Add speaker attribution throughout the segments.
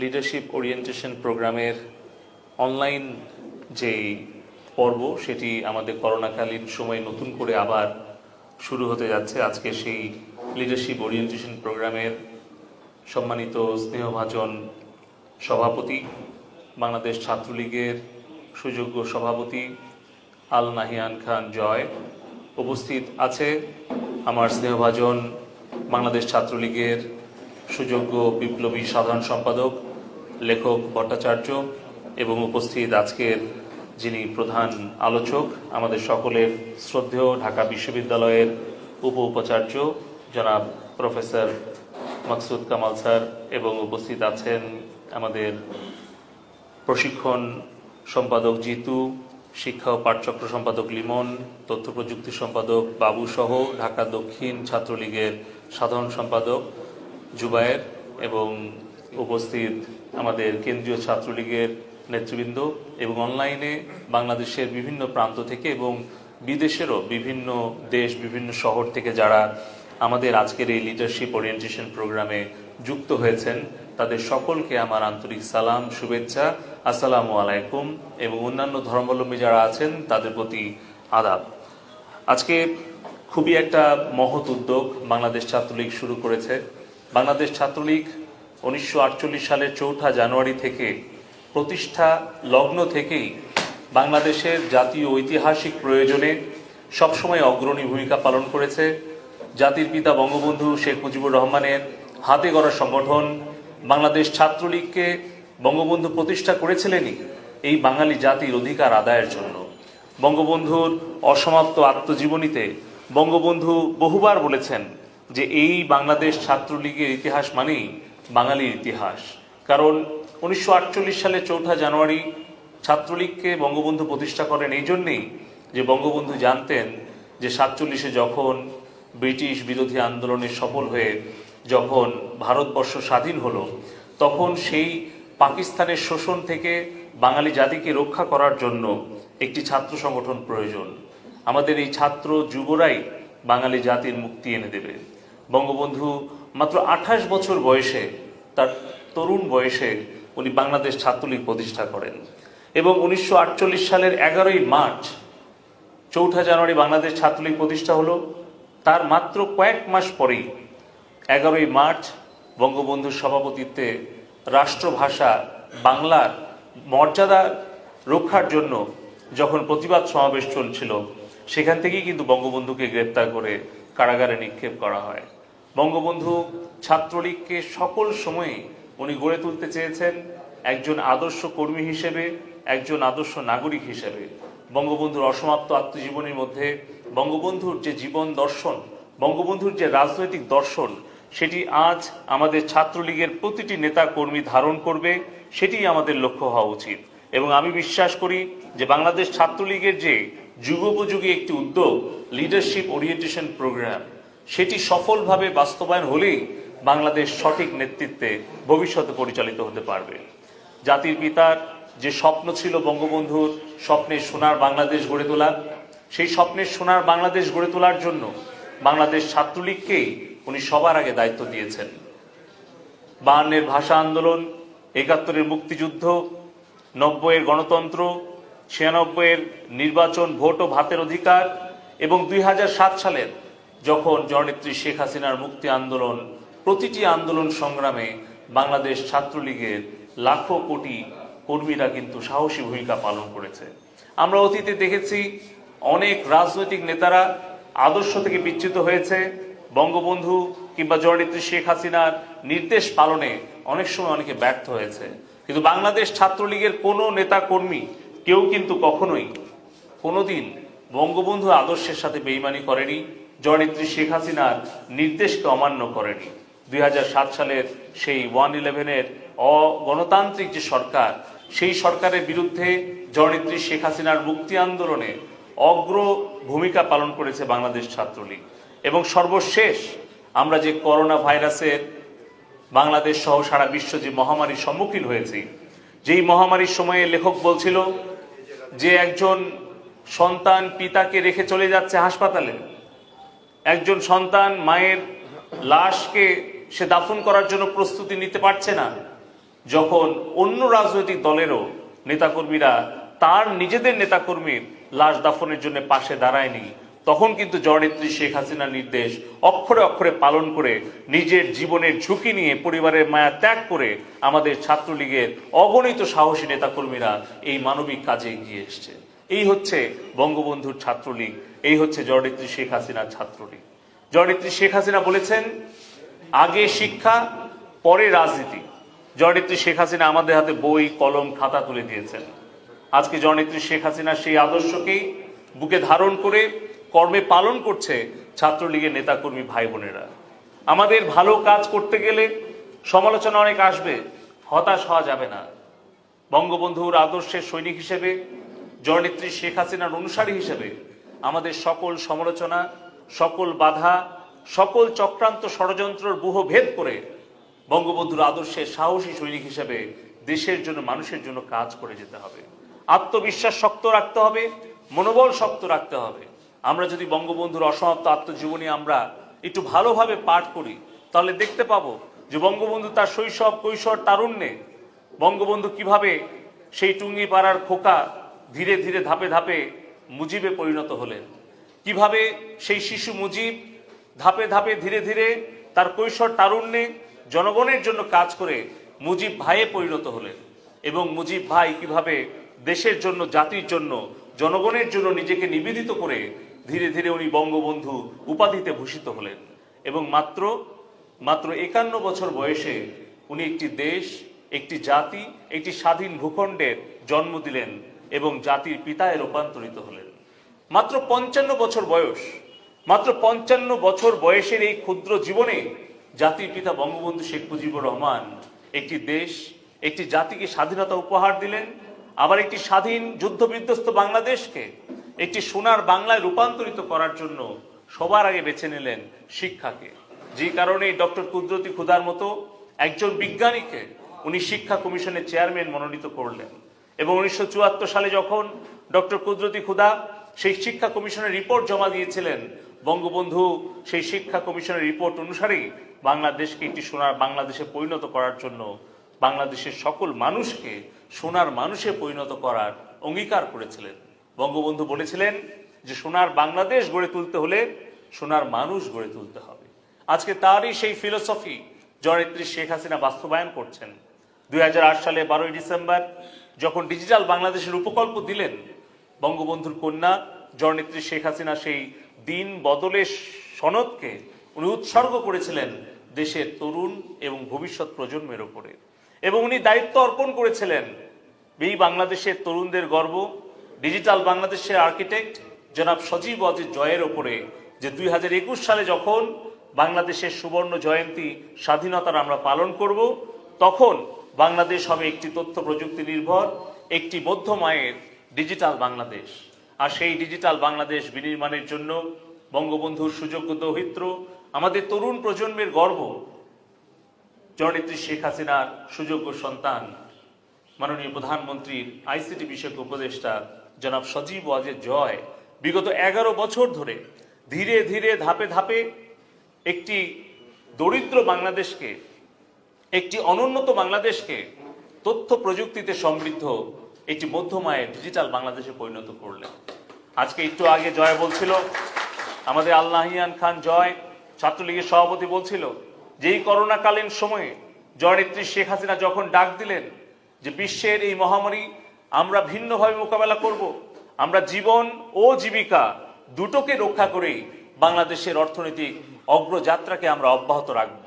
Speaker 1: Leadership orientation প্রোগ্রামের online যে পর্ব, সেটি আমাদের করোনাকালীন সময়ে নতুন করে আবার শুরু হতে যাচ্ছে। আজকে সেই লিডারশিপ ওরিয়েন্টেশন প্রোগ্রামের সম্মানিত স্নেহভাজন সভাপতি, বাংলাদেশ ছাত্রলীগের সুযোগ্য সভাপতি আল নাহিয়ান খান জয় উপস্থিত আছে। আমার স্নেহভাজন বাংলাদেশ ছাত্রলীগের সুযোগ্য বিপ্লবী সাধারণ সম্পাদক লেখক ভট্টাচার্য এবং উপস্থিত আজকের যিনি প্রধান আলোচক, আমাদের সকলের শ্রদ্ধেয় ঢাকা বিশ্ববিদ্যালয়ের উপ উপাচার্য জনাব প্রফেসর মাকসুদ কামাল স্যার এবং উপস্থিত আছেন আমাদের প্রশিক্ষণ সম্পাদক জিতু, শিক্ষা ও পাঠচক্র সম্পাদক লিমন, তথ্য প্রযুক্তি সম্পাদক বাবু সহ ঢাকা দক্ষিণ ছাত্রলীগের সাধারণ সম্পাদক জুবায়ের এবং উপস্থিত আমাদের কেন্দ্রীয় ছাত্রলীগের নেতৃবৃন্দ এবং অনলাইনে বাংলাদেশের বিভিন্ন প্রান্ত থেকে এবং বিদেশেরও বিভিন্ন দেশ, বিভিন্ন শহর থেকে যারা আমাদের আজকের এই লিডারশিপ ওরিয়েন্টেশন প্রোগ্রামে যুক্ত হয়েছেন, তাদের সকলকে আমার আন্তরিক সালাম, শুভেচ্ছা, আসসালামু আলাইকুম এবং অন্যান্য ধর্মাবলম্বী যারা আছেন, তাদের প্রতি আদাব। আজকে খুবই একটা মহৎ উদ্যোগ বাংলাদেশ ছাত্রলীগ শুরু করেছে। বাংলাদেশ ছাত্রলীগ উনিশশো আটচল্লিশ সালের চৌঠা জানুয়ারি থেকে প্রতিষ্ঠা লগ্ন থেকেই বাংলাদেশের জাতীয় ঐতিহাসিক প্রয়োজনে সবসময় অগ্রণী ভূমিকা পালন করেছে। জাতির পিতা বঙ্গবন্ধু শেখ মুজিবুর রহমানের হাতে গড়া সংগঠন বাংলাদেশ ছাত্রলীগকে বঙ্গবন্ধু প্রতিষ্ঠা করেছিলেনই এই বাঙালি জাতির অধিকার আদায়ের জন্য। বঙ্গবন্ধুর অসমাপ্ত আত্মজীবনীতে বঙ্গবন্ধু বহুবার বলেছেন যে এই বাংলাদেশ ছাত্রলীগের ইতিহাস মানেই বাঙালির ইতিহাস। কারণ উনিশশো আটচল্লিশ সালে চৌঠা জানুয়ারি ছাত্রলীগকে বঙ্গবন্ধু প্রতিষ্ঠা করেন। এই জন্যেই যে বঙ্গবন্ধু জানতেন যে সাতচল্লিশে যখন ব্রিটিশ বিরোধী আন্দোলনে সফল হয়ে যখন ভারতবর্ষ স্বাধীন হলো, তখন সেই পাকিস্তানের শোষণ থেকে বাঙালি জাতিকে রক্ষা করার জন্য একটি ছাত্র সংগঠন প্রয়োজন। আমাদের এই ছাত্র যুবরাই বাঙালি জাতির মুক্তি এনে দেবে। বঙ্গবন্ধু মাত্র আঠাশ বছর বয়সে, তার তরুণ বয়সে উনি বাংলাদেশ ছাত্রলীগ প্রতিষ্ঠা করেন। এবং উনিশশো আটচল্লিশ সালের এগারোই মার্চ, চৌঠা জানুয়ারি বাংলাদেশ ছাত্রলীগ প্রতিষ্ঠা হলো। তার মাত্র কয়েক মাস পরেই এগারোই মার্চ বঙ্গবন্ধুর সভাপতিত্বে রাষ্ট্রভাষা বাংলার মর্যাদা রক্ষার জন্য যখন প্রতিবাদ সমাবেশ চলছিল, সেখান থেকেই কিন্তু বঙ্গবন্ধুকে গ্রেপ্তার করে কারাগারে নিক্ষেপ করা হয়। বঙ্গবন্ধু ছাত্রলীগকে সকল সময়ে উনি গড়ে তুলতে চেয়েছেন একজন আদর্শ কর্মী হিসেবে, একজন আদর্শ নাগরিক হিসেবে। বঙ্গবন্ধুর অসমাপ্ত আত্মজীবনীর মধ্যে বঙ্গবন্ধুর যে জীবন দর্শন, বঙ্গবন্ধুর যে রাজনৈতিক দর্শন, সেটি আজ আমাদের ছাত্রলীগের প্রতিটি নেতা কর্মী ধারণ করবে, সেটি আমাদের লক্ষ্য হওয়া উচিত। এবং আমি বিশ্বাস করি যে বাংলাদেশ ছাত্রলীগের যে যুগোপযোগী একটি উদ্যোগ লিডারশিপ ওরিয়েন্টেশন প্রোগ্রাম সেটি সফলভাবে বাস্তবায়ন হলেই বাংলাদেশ সঠিক নেতৃত্বে ভবিষ্যতে পরিচালিত হতে পারবে। জাতির পিতার যে স্বপ্ন ছিল বঙ্গবন্ধুর স্বপ্নের সোনার বাংলাদেশ গড়ে তোলা, সেই স্বপ্নের সোনার বাংলাদেশ গড়ে তোলার জন্য বাংলাদেশ ছাত্রলীগকেই উনি সবার আগে দায়িত্ব দিয়েছেন। বায়ান্নের ভাষা আন্দোলন, একাত্তরের মুক্তিযুদ্ধ, নব্বইয়ের গণতন্ত্র, ছিয়ানব্বইয়ের নির্বাচন ভোট ও ভাতের অধিকার এবং দুই হাজার সাত সালের যখন জননেত্রী শেখ হাসিনার মুক্তি আন্দোলন, প্রতিটি আন্দোলন সংগ্রামে বাংলাদেশ ছাত্রলীগের লাখো কোটি কর্মীরা কিন্তু সাহসী ভূমিকা পালন করেছে। আমরা অতীতে দেখেছি অনেক রাজনৈতিক নেতারা আদর্শ থেকে বিচ্যুত হয়েছে। বঙ্গবন্ধু কিংবা জননেত্রী শেখ হাসিনার নির্দেশ পালনে অনেক সময় অনেকে ব্যর্থ হয়েছে। কিন্তু বাংলাদেশ ছাত্রলীগের কোনো নেতা কর্মী কেউ কিন্তু কখনোই কোনোদিন বঙ্গবন্ধু আদর্শের সাথে বেইমানি করেনি। জননেত্রী শেখ হাসিনার নির্দেশকে অমান্য করেনি। দুই হাজার সাত সালের সেই ওয়ান ইলেভেনের অগণতান্ত্রিক যে সরকার, সেই সরকারের বিরুদ্ধে জননেত্রী শেখ হাসিনার মুক্তি আন্দোলনে অগ্র ভূমিকা পালন করেছে বাংলাদেশ ছাত্রলীগ। এবং সর্বশেষ আমরা যে করোনা ভাইরাসের বাংলাদেশ সহ সারা বিশ্ব যে মহামারীর সম্মুখীন হয়েছি, যেই মহামারীর সময়ে লেখক বলছিল যে একজন সন্তান পিতাকে রেখে চলে যাচ্ছে হাসপাতালে একজন সন্তান মায়ের লাশকে সে দাফন করার জন্য প্রস্তুতি নিতে পারছে না, যখন অন্য রাজনৈতিক দলেরও নেতাকর্মীরা তার নিজেদের নেতাকর্মীর লাশ দাফনের জন্য পাশে দাঁড়ায়নি, তখন কিন্তু জননেত্রী শেখ হাসিনার নির্দেশ অক্ষরে অক্ষরে পালন করে নিজের জীবনের ঝুঁকি নিয়ে পরিবারের মায়া ত্যাগ করে আমাদের ছাত্রলীগের অগণিত সাহসী নেতাকর্মীরা এই মানবিক কাজে এগিয়ে এসছে। এই হচ্ছে বঙ্গবন্ধুর ছাত্রলীগ। এই হচ্ছে জননেত্রী শেখ হাসিনার ছাত্রটি। জননেত্রী শেখ হাসিনা বলেছেন, আগে শিক্ষা, পরে রাজনীতি। জননেত্রী শেখ হাসিনা আমাদের হাতে বই, কলম, খাতা তুলে দিয়েছেন। আজকে জননেত্রী শেখ হাসিনা সেই আদর্শকেই বুকে ধারণ করে কর্মে পালন করছে ছাত্রলীগের নেতাকর্মী ভাই বোনেরা আমাদের ভালো কাজ করতে গেলে সমালোচনা অনেক আসবে, হতাশ হওয়া যাবে না। বঙ্গবন্ধুর আদর্শের সৈনিক হিসেবে, জননেত্রী শেখ হাসিনার অনুসারী হিসেবে আমাদের সকল সমালোচনা, সকল বাধা, সকল চক্রান্ত ষড়যন্ত্রর বুহ ভেদ করে বঙ্গবন্ধুর আদর্শের সাহসী সৈনিক হিসেবে দেশের জন্য, মানুষের জন্য কাজ করে যেতে হবে। আত্মবিশ্বাস শক্ত রাখতে হবে, মনোবল শক্ত রাখতে হবে। আমরা যদি বঙ্গবন্ধুর অসমাপ্ত আত্মজীবনী আমরা একটু ভালোভাবে পাঠ করি, তাহলে দেখতে পাবো যে বঙ্গবন্ধু তার শৈশব, কৈশোর, তারুণ্যে বঙ্গবন্ধু কীভাবে সেই টুঙ্গি পাড়ার খোকা ধীরে ধীরে ধাপে ধাপে মুজিবে পরিণত হলেন। কীভাবে সেই শিশু মুজিব ধাপে ধাপে ধীরে ধীরে তার কৈশোর তারুণ্যে জনগণের জন্য কাজ করে মুজিব ভাইয়ে পরিণত হলেন এবং মুজিব ভাই কীভাবে দেশের জন্য, জাতির জন্য, জনগণের জন্য নিজেকে নিবেদিত করে ধীরে ধীরে উনি বঙ্গবন্ধু উপাধিতে ভূষিত হলেন এবং মাত্র মাত্র একান্ন বছর বয়সে উনি একটি দেশ, একটি জাতি, একটি স্বাধীন ভূখণ্ডের জন্ম দিলেন এবং জাতির পিতায় রূপান্তরিত হলেন। মাত্র পঞ্চান্ন বছর বয়স, মাত্র পঞ্চান্ন বছর বয়সের এই ক্ষুদ্র জীবনে জাতির পিতা বঙ্গবন্ধু শেখ মুজিবুর রহমান একটি দেশ, একটি জাতিকে স্বাধীনতা উপহার দিলেন, আবার একটি স্বাধীন যুদ্ধ বিধ্বস্ত বাংলাদেশকে একটি সোনার বাংলায় রূপান্তরিত করার জন্য সবার আগে বেছে নিলেন শিক্ষাকে। যে কারণে ডক্টর কুদরতি খুদার মতো একজন বিজ্ঞানীকে উনি শিক্ষা কমিশনের চেয়ারম্যান মনোনীত করলেন। এবং উনিশশো চুয়াত্তর সালে যখন ডক্টর কুদরতি খুদা সেই শিক্ষা কমিশনের রিপোর্ট জমা দিয়েছিলেন, বঙ্গবন্ধু সেই শিক্ষা কমিশনের রিপোর্ট অনুসারেই বাংলাদেশকে একটি সোনার, বাংলাদেশে পরিণত করার জন্য বাংলাদেশের সকল মানুষকে সোনার মানুষে পরিণত করার অঙ্গীকার করেছিলেন। বঙ্গবন্ধু বলেছিলেন যে সোনার বাংলাদেশ গড়ে তুলতে হলে সোনার মানুষ গড়ে তুলতে হবে। আজকে তারই সেই ফিলোসফি জননেত্রী শেখ হাসিনা বাস্তবায়ন করছেন। দুই হাজার আট সালে বারোই ডিসেম্বর যখন ডিজিটাল বাংলাদেশের উপকল্প দিলেন বঙ্গবন্ধুর কন্যা, জননেত্রী শেখ হাসিনা সেই দিন বদলের সনদকে উনি উৎসর্গ করেছিলেন দেশের তরুণ এবং ভবিষ্যৎ প্রজন্মের ওপরে। এবং উনি দায়িত্ব অর্পণ করেছিলেন এই বাংলাদেশের তরুণদের গর্ব ডিজিটাল বাংলাদেশের আর্কিটেক্ট জনাব সজীব অজিত জয়ের ওপরে যে দুই হাজার একুশ সালে যখন বাংলাদেশের সুবর্ণ জয়ন্তী স্বাধীনতার আমরা পালন করব, তখন বাংলাদেশ হবে একটি তথ্য প্রযুক্তি নির্ভর, একটি মধ্যমায়ের ডিজিটাল বাংলাদেশ। আর সেই ডিজিটাল বাংলাদেশ বিনির্মাণের জন্য বঙ্গবন্ধুর সুযোগ্য দৌহিত্র, আমাদের তরুণ প্রজন্মের গর্ব, জননেত্রী শেখ হাসিনার সুযোগ্য সন্তান, মাননীয় প্রধানমন্ত্রীর আইসিটি বিষয়ক উপদেষ্টা জনাব সজীব ওয়াজের জয়। বিগত এগারো বছর ধরে ধীরে ধীরে ধাপে ধাপে একটি দরিদ্র বাংলাদেশকে একটি অনুন্নত বাংলাদেশকে তথ্য প্রযুক্তিতে সমৃদ্ধ একটি মধ্যমায়ের ডিজিটাল বাংলাদেশে পরিণত করলেন। আজকে একটু আগে জয় বলছিল, আমাদের আল্লাহিয়ান খান জয়, ছাত্রলীগের সভাপতি বলছিল যে এই করোনাকালীন সময়ে জয়নেত্রী শেখ হাসিনা যখন ডাক দিলেন যে বিশ্বের এই মহামারী আমরা ভিন্নভাবে মোকাবেলা করব, আমরা জীবন ও জীবিকা দুটোকে রক্ষা করেই বাংলাদেশের অর্থনৈতিক অগ্রযাত্রাকে আমরা অব্যাহত রাখব।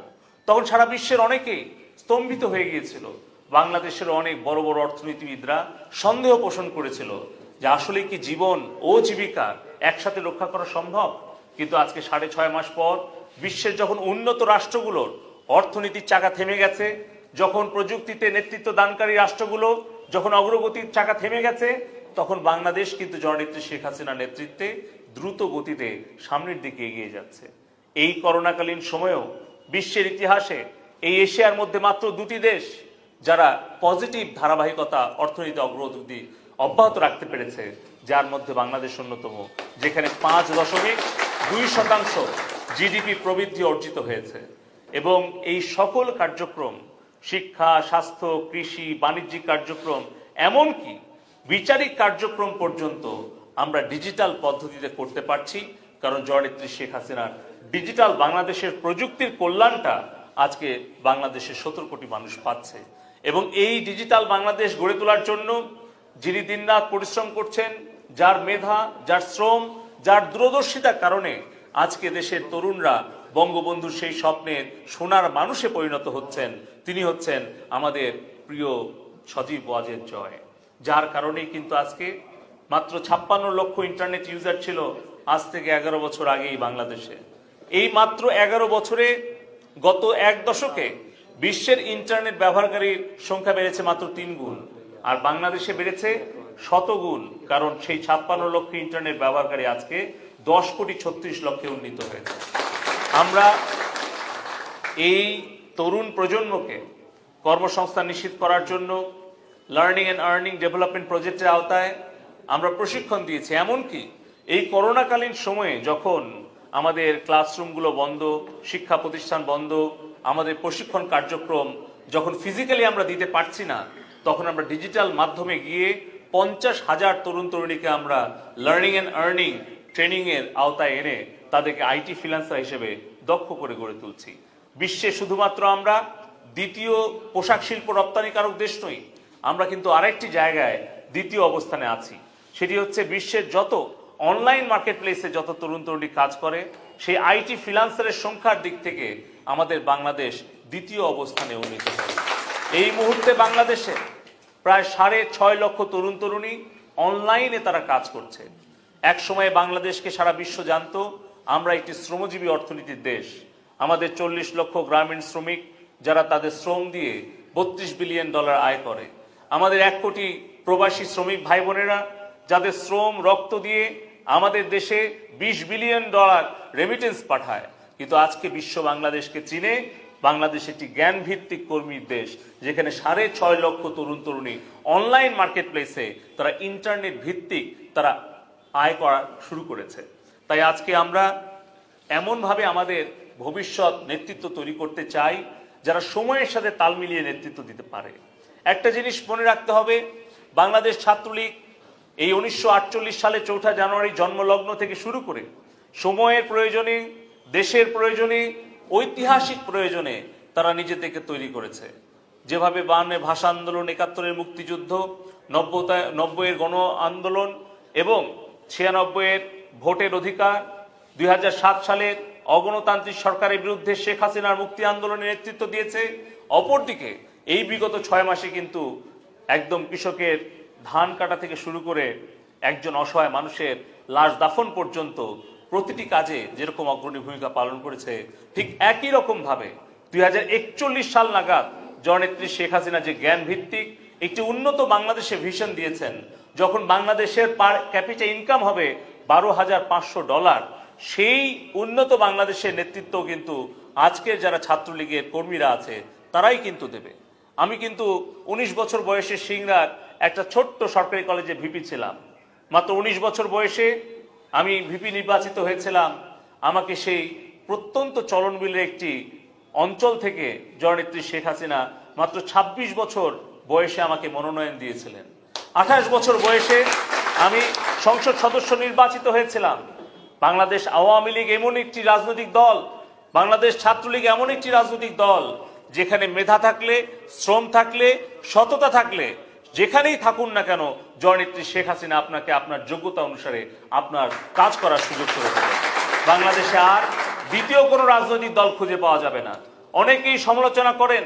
Speaker 1: তখন সারা বিশ্বের অনেকেই স্তম্ভিত হয়ে গিয়েছিল। বাংলাদেশের অনেক বড় বড় অর্থনীতিবিদরা সন্দেহ পোষণ করেছিল যে আসলে কি জীবন ও জীবিকা একসাথে রক্ষা করা সম্ভব? কিন্তু আজকে সাড়ে ছয় মাস পর বিশ্বের যখন উন্নত রাষ্ট্রগুলোর অর্থনীতির চাকা থেমে গেছে, যখন প্রযুক্তিতে নেতৃত্ব দানকারী রাষ্ট্রগুলো যখন অগ্রগতির চাকা থেমে গেছে, তখন বাংলাদেশ কিন্তু জননেত্রী শেখ হাসিনার নেতৃত্বে দ্রুত গতিতে সামনের দিকে এগিয়ে যাচ্ছে। এই করোনাকালীন সময়েও বিশ্বের ইতিহাসে এই এশিয়ার মধ্যে মাত্র দুটি দেশ যারা পজিটিভ ধারাবাহিকতা অর্থনীতি অগ্রগতি অব্যাহত রাখতে পেরেছে, যার মধ্যে বাংলাদেশ অন্যতম, যেখানে পাঁচ দশমিক দুই শতাংশ জিডিপি প্রবৃদ্ধি অর্জিত হয়েছে। এবং এই সকল কার্যক্রম, শিক্ষা, স্বাস্থ্য, কৃষি, বাণিজ্যিক কার্যক্রম, এমনকি বিচারিক কার্যক্রম পর্যন্ত আমরা ডিজিটাল পদ্ধতিতে করতে পারছি, কারণ জননেত্রী শেখ হাসিনার ডিজিটাল বাংলাদেশের প্রযুক্তির কল্যাণটা আজকে বাংলাদেশের সতেরো কোটি মানুষ পাচ্ছে। এবং এই ডিজিটাল বাংলাদেশ গড়ে তোলার জন্য যিনি দিনরাত পরিশ্রম করছেন, যার মেধা, যার শ্রম, যার দূরদর্শিতার কারণে আজকে দেশের তরুণরা বঙ্গবন্ধুর সেই স্বপ্নের সোনার মানুষে পরিণত হচ্ছেন, তিনি হচ্ছেন আমাদের প্রিয় সজীব ওয়াজের জয়। যার কারণেই কিন্তু আজকে মাত্র ছাপ্পান্ন লক্ষ ইন্টারনেট ইউজার ছিল, আজ থেকে এগারো বছর আগেই বাংলাদেশে। এই মাত্র এগারো বছরে গত এক দশকে বিশ্বের ইন্টারনেট ব্যবহারকারীর সংখ্যা বেড়েছে মাত্র তিন গুণ, আর বাংলাদেশে বেড়েছে শতগুণ, কারণ সেই ছাপ্পান্ন লক্ষ ইন্টারনেট ব্যবহারকারী আজকে দশ কোটি ছত্রিশ লক্ষে উন্নীত হয়েছে। আমরা এই তরুণ প্রজন্মকে কর্মসংস্থান নিশ্চিত করার জন্য লার্নিং অ্যান্ড আর্নিং ডেভেলপমেন্ট প্রজেক্টের আওতায় আমরা প্রশিক্ষণ দিয়েছি। এমনকি এই করোনাকালীন সময়ে যখন আমাদের ক্লাসরুমগুলো বন্ধ, শিক্ষা প্রতিষ্ঠান বন্ধ, আমাদের প্রশিক্ষণ কার্যক্রম যখন ফিজিক্যালি আমরা দিতে পারছি না, তখন আমরা ডিজিটাল মাধ্যমে গিয়ে পঞ্চাশ হাজার তরুণ তরুণীকে আমরা লার্নিং অ্যান্ড আর্নিং ট্রেনিংয়ের আওতায় এনে তাদেরকে আইটি ফ্রিল্যান্সার হিসেবে দক্ষ করে গড়ে তুলছি। বিশ্বে শুধুমাত্র আমরা দ্বিতীয় পোশাক শিল্প রপ্তানিকারক দেশ নই, আমরা কিন্তু আরেকটি জায়গায় দ্বিতীয় অবস্থানে আছি। সেটি হচ্ছে বিশ্বের যত অনলাইন মার্কেট প্লেসে যত তরুণ তরুণী কাজ করে, সেই আইটি ফ্রিল্যান্সারের সংখ্যার দিক থেকে আমাদের বাংলাদেশ দ্বিতীয় অবস্থানে উন্নীত হয়েছে। এই মুহূর্তে বাংলাদেশে প্রায় সাড়ে ছয় লক্ষ তরুণ তরুণী অনলাইনে তারা কাজ করছে। এক সময়ে বাংলাদেশকে সারা বিশ্ব জানতো, আমরা একটি শ্রমজীবী অর্থনীতির দেশ। আমাদের চল্লিশ লক্ষ গ্রামীণ শ্রমিক যারা তাদের শ্রম দিয়ে বত্রিশ বিলিয়ন ডলার আয় করে। আমাদের এক কোটি প্রবাসী শ্রমিক ভাই বোনেরা যাদের শ্রম, রক্ত দিয়ে আমাদের দেশে বিশ বিলিয়ন ডলার রেমিটেন্স পাঠায়। কিন্তু আজকে বিশ্ব বাংলাদেশকে চিনে বাংলাদেশ একটি জ্ঞান ভিত্তিক কর্মীর দেশ, যেখানে সাড়ে ছয় লক্ষ তরুণ তরুণী অনলাইন মার্কেট প্লেসে তারা ইন্টারনেট ভিত্তিক তারা আয় করা শুরু করেছে। তাই আজকে আমরা এমনভাবে আমাদের ভবিষ্যৎ নেতৃত্ব তৈরি করতে চাই, যারা সময়ের সাথে তাল মিলিয়ে নেতৃত্ব দিতে পারে। একটা জিনিস মনে রাখতে হবে, বাংলাদেশ ছাত্রলীগ এই উনিশশো আটচল্লিশ সালে চৌঠা জানুয়ারি জন্মলগ্ন থেকে শুরু করে সময়ের প্রয়োজনে, দেশের প্রয়োজনে, ঐতিহাসিক প্রয়োজনে তারা নিজেদেরকে তৈরি করেছে। যেভাবে বায়ান্নের ভাষা আন্দোলন, একাত্তরের মুক্তিযুদ্ধ, নব্বতা, নব্বইয়ের গণ আন্দোলন এবং ছিয়ানব্বইয়ের ভোটের অধিকার, দুই হাজার সাত সালের অগণতান্ত্রিক সরকারের বিরুদ্ধে শেখ হাসিনার মুক্তি আন্দোলনের নেতৃত্ব দিয়েছে, অপরদিকে এই বিগত ছয় মাসে কিন্তু একদম কৃষকের ধান কাটা থেকে শুরু করে একজন অসহায় মানুষের লাশ দাফন পর্যন্ত প্রতিটি কাজে যেরকম অগ্রণী ভূমিকা পালন করেছে, ঠিক একই রকম ভাবে দুই হাজার একচল্লিশ সাল নাগাদ জননেত্রী শেখ হাসিনা যে জ্ঞান ভিত্তিক একটি উন্নত বাংলাদেশে ভিশন দিয়েছেন, যখন বাংলাদেশের পার ক্যাপিটা ইনকাম হবে বারো হাজার পাঁচশো ডলার, সেই উন্নত বাংলাদেশের নেতৃত্ব কিন্তু আজকের যারা ছাত্রলীগের কর্মীরা আছে, তারাই কিন্তু দেবে। আমি কিন্তু উনিশ বছর বয়সে সিংড়ার একটা ছোট্ট সরকারি কলেজে ভিপি ছিলাম। মাত্র উনিশ বছর বয়সে আমি ভিপি নির্বাচিত হয়েছিলাম। আমাকে সেই প্রত্যন্ত চলনবিলের একটি অঞ্চল থেকে জননেত্রী শেখ হাসিনা মাত্র ২৬ বছর বয়সে আমাকে মনোনয়ন দিয়েছিলেন। আঠাশ বছর বয়সে আমি সংসদ সদস্য নির্বাচিত হয়েছিলাম। বাংলাদেশ আওয়ামী লীগ এমন একটি রাজনৈতিক দল, বাংলাদেশ ছাত্রলীগ এমন একটি রাজনৈতিক দল, যেখানে মেধা থাকলে, শ্রম থাকলে, সততা থাকলে যেখানেই থাকুন না কেন জননেত্রী শেখ হাসিনা আপনাকে আপনার যোগ্যতা অনুসারে আপনার কাজ করার সুযোগ করে দেবে। বাংলাদেশে আর দ্বিতীয় কোনো রাজনৈতিক দল খুঁজে পাওয়া যাবে না। অনেকেই সমালোচনা করেন,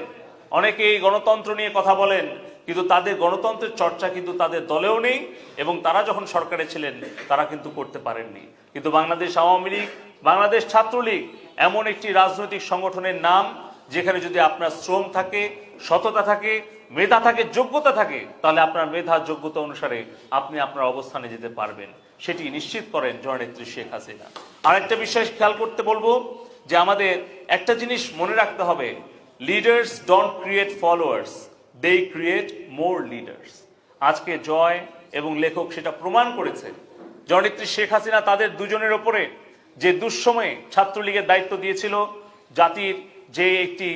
Speaker 1: অনেকেই গণতন্ত্র নিয়ে কথা বলেন, কিন্তু তাদের গণতন্ত্রের চর্চা কিন্তু তাদের দলেও নেই এবং তারা যখন সরকারে ছিলেন, তারা কিন্তু করতে পারেননি। কিন্তু বাংলাদেশ আওয়ামী লীগ, বাংলাদেশ ছাত্রলীগ এমন একটি রাজনৈতিক সংগঠনের নাম যেখানে যদি আপনার শ্রম থাকে, সততা থাকে, মেধা থাকে, যোগ্যতা থাকে, তাহলে আপনার মেধা, যোগ্যতা অনুসারে আপনি আপনার অবস্থানে যেতে পারবেন। সেটি নিশ্চিত করেন জননেত্রী শেখ হাসিনা। আরেকটা বিষয় খেয়াল করতে বলব, যে আমাদের একটা জিনিস মনে রাখতে হবে leaders don't create followers they create more leaders আজকে জয় এবং লেখক সেটা প্রমাণ করেছে। জননেত্রী শেখ হাসিনা তাদের দুজনের ওপরে যে দুঃসময়ে ছাত্রলীগের দায়িত্ব দিয়েছিল, জাতির যে একটি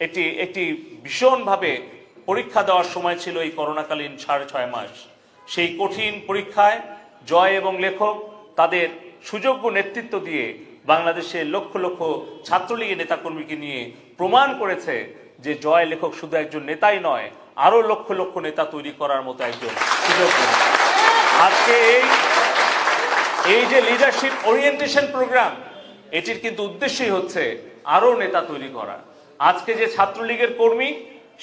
Speaker 1: এটি একটি ভীষণভাবে পরীক্ষা দেওয়ার সময় ছিল এই করোনাকালীন সাড়ে ছয় মাস। সেই কঠিন পরীক্ষায় জয় এবং লেখক তাদের সুযোগ্য নেতৃত্ব দিয়ে বাংলাদেশের লক্ষ লক্ষ ছাত্রলীগের নেতাকর্মীকে নিয়ে প্রমাণ করেছে যে জয় লেখক শুধু একজন নেতাই নয়, আরও লক্ষ লক্ষ নেতা তৈরি করার মতো একজন সুযোগ আজকে এই এই যে লিডারশিপ ওরিয়েন্টেশন প্রোগ্রাম এটির কিন্তু উদ্দেশ্যই হচ্ছে আরও নেতা তৈরি করা আজকে যে ছাত্রলীগের কর্মী,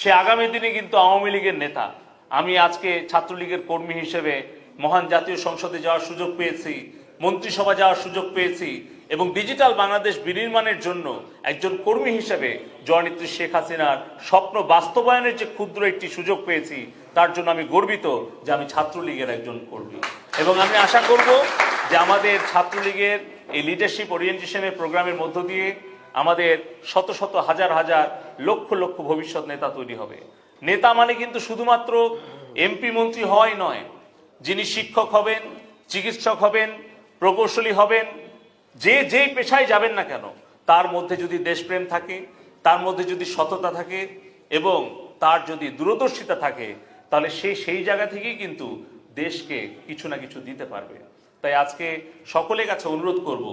Speaker 1: সে আগামী দিনে কিন্তু আওয়ামী লীগের নেতা। আমি আজকে ছাত্রলীগের কর্মী হিসেবে মহান জাতীয় সংসদে যাওয়ার সুযোগ পেয়েছি, মন্ত্রিসভা যাওয়ার সুযোগ পেয়েছি এবং ডিজিটাল বাংলাদেশ বিনির্মাণের জন্য একজন কর্মী হিসেবে জয়নেত্রী শেখ হাসিনার স্বপ্ন বাস্তবায়নের যে ক্ষুদ্র একটি সুযোগ পেয়েছি, তার জন্য আমি গর্বিত যে আমি ছাত্রলীগের একজন কর্মী। এবং আমি আশা করব যে আমাদের ছাত্রলীগের এই লিডারশিপ ওরিয়েন্টেশনের প্রোগ্রামের মধ্য দিয়ে আমাদের শত শত হাজার হাজার লক্ষ লক্ষ ভবিষ্যৎ নেতা তৈরি হবে। নেতা মানে কিন্তু শুধুমাত্র এমপি মন্ত্রী হওয়াই নয়, যিনি শিক্ষক হবেন, চিকিৎসক হবেন, প্রকৌশলী হবেন, যে যেই পেশায় যাবেন না কেন, তার মধ্যে যদি দেশপ্রেম থাকে, তার মধ্যে যদি সততা থাকে এবং তার যদি দূরদর্শিতা থাকে, তাহলে সে সেই জায়গা থেকেই কিন্তু দেশকে কিছু না কিছু দিতে পারবে। তাই আজকে সকলের কাছে অনুরোধ করব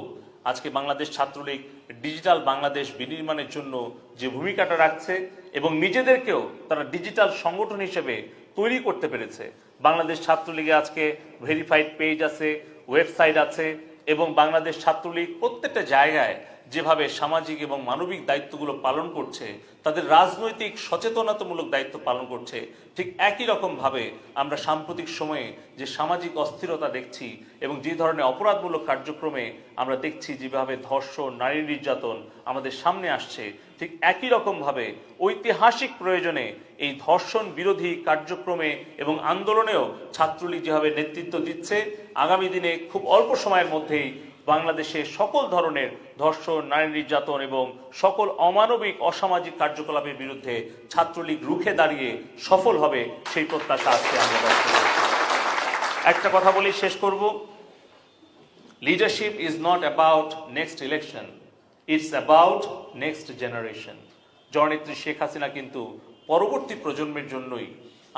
Speaker 1: আজকে বাংলাদেশ ছাত্রলীগ ডিজিটাল বাংলাদেশ বিনির্মাণের জন্য যে ভূমিকাটা রাখছে এবং নিজেদেরকেও তারা ডিজিটাল সংগঠন হিসেবে তৈরি করতে পেরেছে। বাংলাদেশ ছাত্রলীগে আজকে ভেরিফাইড পেজ আছে, ওয়েবসাইট আছে এবং বাংলাদেশ ছাত্রলীগ প্রত্যেকটা জায়গায় যেভাবে সামাজিক এবং মানবিক দায়িত্বগুলো পালন করছে, তাদের রাজনৈতিক সচেতনতামূলক দায়িত্ব পালন করছে, ঠিক একই রকম ভাবে আমরা সাম্প্রতিক সময়ে যে সামাজিক অস্থিরতা দেখছি এবং যে ধরনের অপরাধমূলক কার্যক্রমে আমরা দেখছি যেভাবে ধর্ষণ, নারী নির্যাতন আমাদের সামনে আসছে, ঠিক একই রকম ভাবে ঐতিহাসিক প্রয়োজনে এই ধর্ষণ বিরোধী কার্যক্রমে এবং আন্দোলনেও ছাত্রলীগ যেভাবে নেতৃত্ব দিচ্ছে, আগামী দিনে খুব অল্প সময়ের মধ্যেই বাংলাদেশে সকল ধরনের ধর্ষণ, নারী নির্যাতন এবং সকল অমানবিক অসামাজিক কার্যকলাপের বিরুদ্ধে ছাত্রলীগ রুখে দাঁড়িয়ে সফল হবে সেই প্রত্যাশা আজকে আমরা একটা কথা বলি, শেষ করব। Leadership is not about next election it's about next generation জননেত্রী শেখ হাসিনা কিন্তু পরবর্তী প্রজন্মের জন্যই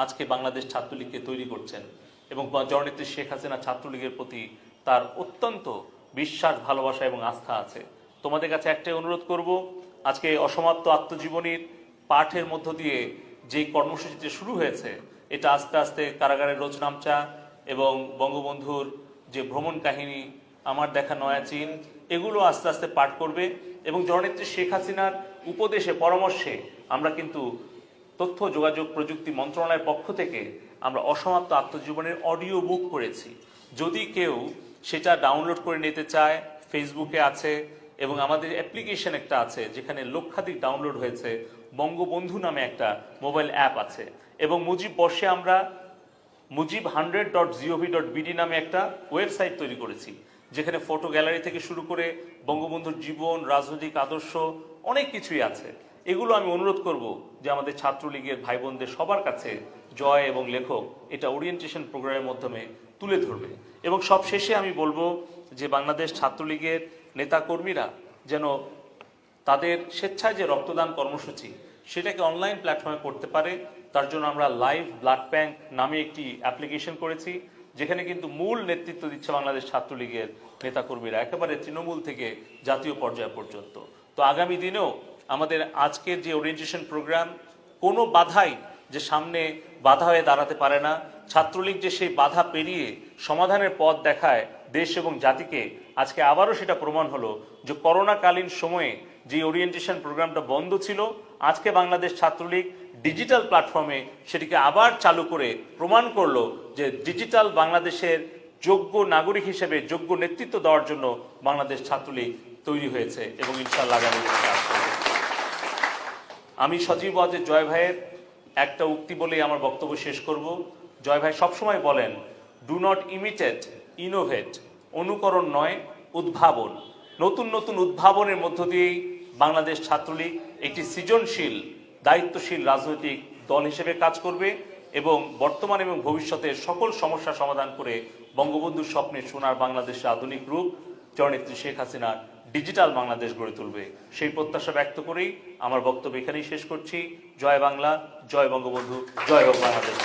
Speaker 1: আজকে বাংলাদেশ ছাত্রলীগকে তৈরি করছেন এবং জননেত্রী শেখ হাসিনা ছাত্রলীগের প্রতি তার অত্যন্ত বিশ্বাস, ভালোবাসা এবং আস্থা আছে। তোমাদের কাছে একটাই অনুরোধ করব, আজকে অসমাপ্ত আত্মজীবনীর পাঠের মধ্য দিয়ে যে কর্মসূচিটি শুরু হয়েছে, এটা আস্তে আস্তে কারাগারের রোজনামচা এবং বঙ্গবন্ধুর যে ভ্রমণ কাহিনী, আমার দেখা নয়া চীন, এগুলো আস্তে আস্তে পাঠ করবে এবং জননেত্রী শেখ হাসিনার উপদেশে, পরামর্শে আমরা কিন্তু তথ্য, যোগাযোগ, প্রযুক্তি মন্ত্রণালয়ের পক্ষ থেকে আমরা অসমাপ্ত আত্মজীবনের অডিও বুক করেছি। যদি কেউ সেটা ডাউনলোড করে নিতে চায় ফেসবুকে আছে এবং আমাদের অ্যাপ্লিকেশন একটা আছে যেখানে লক্ষাধিক ডাউনলোড হয়েছে। বঙ্গবন্ধু নামে একটা মোবাইল অ্যাপ আছে এবং মুজিব বর্ষে আমরা Mujib hundred dot GOV dot BD নামে একটা ওয়েবসাইট তৈরি করেছি, যেখানে ফটো গ্যালারি থেকে শুরু করে বঙ্গবন্ধুর জীবন, রাজনৈতিক আদর্শ, অনেক কিছুই আছে। এগুলো আমি অনুরোধ করব যে আমাদের ছাত্রলীগের ভাই বোনদের সবার কাছে জয় এবং লেখক, এটা ওরিয়েন্টেশন প্রোগ্রামের মাধ্যমে তুলে ধরবে। এবং সব শেষে আমি বলব যে বাংলাদেশ ছাত্রলীগের নেতাকর্মীরা যেন তাদের স্বেচ্ছায় যে রক্তদান কর্মসূচি, সেটাকে অনলাইন প্ল্যাটফর্মে করতে পারে, তার জন্য আমরা লাইভ ব্লাড ব্যাংক নামে একটি অ্যাপ্লিকেশন করেছি, যেখানে কিন্তু মূল নেতৃত্ব দিচ্ছে বাংলাদেশ ছাত্রলীগের নেতাকর্মীরা, একেবারে তৃণমূল থেকে জাতীয় পর্যায় পর্যন্ত। তো আগামী দিনেও আমাদের আজকের যে ওরিয়েন্টেশন প্রোগ্রাম কোনো বাধাই যে সামনে বাধা হয়ে দাঁড়াতে পারে না। ছাত্রলীগ যে সেই বাধা পেরিয়ে সমাধানের পথ দেখায় দেশ এবং জাতিকে, আজকে আবারও সেটা প্রমাণ হলো যে করোনাকালীন সময়ে যে ওরিয়েন্টেশন প্রোগ্রামটা বন্ধ ছিল, আজকে বাংলাদেশ ছাত্রলীগ ডিজিটাল প্ল্যাটফর্মে সেটিকে আবার চালু করে প্রমাণ করল যে ডিজিটাল বাংলাদেশের যোগ্য নাগরিক হিসেবে যোগ্য নেতৃত্ব দেওয়ার জন্য বাংলাদেশ ছাত্রলীগ তৈরি হয়েছে এবং করবে। আমি সজীব ওয়াজের জয় ভাইয়ের একটা উক্তি বলেই আমার বক্তব্য শেষ করব। জয় ভাই সবসময় বলেন ডু নট ইমিটেট ইনোভেট অনুকরণ নয়, উদ্ভাবন। নতুন নতুন উদ্ভাবনের মধ্য দিয়েই বাংলাদেশ ছাত্রলীগ একটি সৃজনশীল, দায়িত্বশীল রাজনৈতিক দল হিসেবে কাজ করবে এবং বর্তমান এবং ভবিষ্যতের সকল সমস্যা সমাধান করে বঙ্গবন্ধুর স্বপ্নের সোনার বাংলাদেশের আধুনিক রূপ, জননেত্রী শেখ হাসিনার ডিজিটাল বাংলাদেশ গড়ে তুলবে। সেই প্রত্যাশা ব্যক্ত করেই আমার বক্তব্য এখানেই শেষ করছি। জয় বাংলা, জয় বঙ্গবন্ধু, জয় হোক বাংলাদেশ